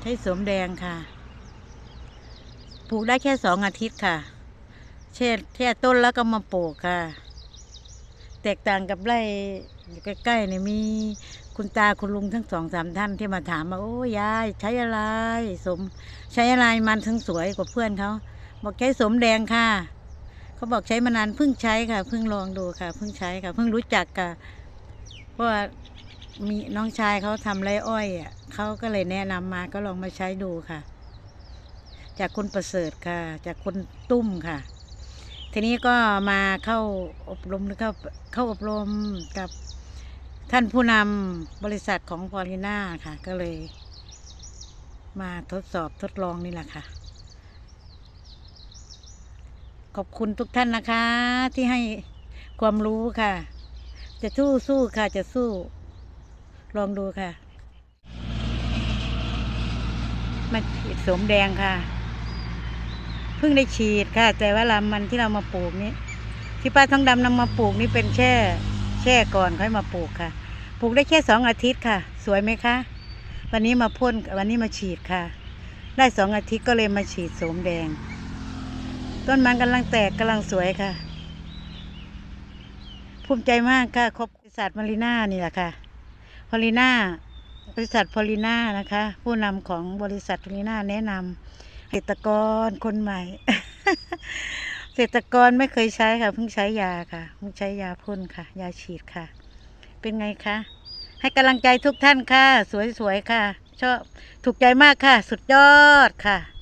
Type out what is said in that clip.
ใช้สมแดงค่ะ ปลูกได้แค่สองอาทิตย์ค่ะ เช่แค่ต้นแล้วก็มาปลูกค่ะ แตกต่างกับไร่อยู่ใกล้ๆเนี่ยมีคุณตาคุณลุงทั้งสองสามท่านที่มาถามว่าโอ้ยายใช้อะไรสม ใช้อะไรมันถึงสวยกว่าเพื่อนเขาบอกใช้สมแดงค่ะเขาบอกใช้มานานเพิ่งใช้ค่ะเพิ่งลองดูค่ะเพิ่งใช้ค่ะเพิ่งรู้จักค่ะเพราะว่ามีน้องชายเขาทำไรอ้อยอะ เขาก็เลยแนะนำมาก็ลองมาใช้ดูค่ะ จากคุณประเสริฐค่ะ จากคุณตุ้มค่ะ ทีนี้ก็มาเข้าอบรมหรือเข้าเข้าอบรมกับท่านผู้นำบริษัทของพอลิน่าค่ะ ก็เลย มาทดสอบทดลองนี่แหละค่ะ ขอบคุณทุกท่านนะคะ ที่ให้ความรู้ค่ะ จะสู้สู้ค่ะจะสู้ ลองดูค่ะ มาฉีดสมแดงค่ะ เพิ่งได้ฉีดค่ะ แต่ว่าลำมันที่เรามาปลูกนี้ ที่ป้าทองดำนำมาปลูกนี่เป็นแช่ แช่ก่อนค่อยมาปลูกค่ะ ปลูกได้แค่สองอาทิตย์ค่ะ สวยไหมคะ วันนี้มาพ่นวันนี้มาฉีดค่ะ ได้สองอาทิตย์ก็เลยมาฉีดสมแดง ต้นมันกำลังแตกกำลังสวยค่ะ ภูมิใจมากค่ะครบบริษัทมารีน่านี่แหละค่ะพอลิน่า บริษัทพอลิน่านะคะ ผู้นำของบริษัทพอลิน่าแนะนำเกษตรกรคนใหม่เกษตรกรไม่เคยใช้ค่ะ เพิ่งใช้ยาค่ะเพิ่งใช้ยาพ่นค่ะ ยาฉีดค่ะ เป็นไงคะให้กำลังใจทุกท่านค่ะ สวยๆค่ะ ชอบถูกใจมากค่ะ สุดยอดค่ะ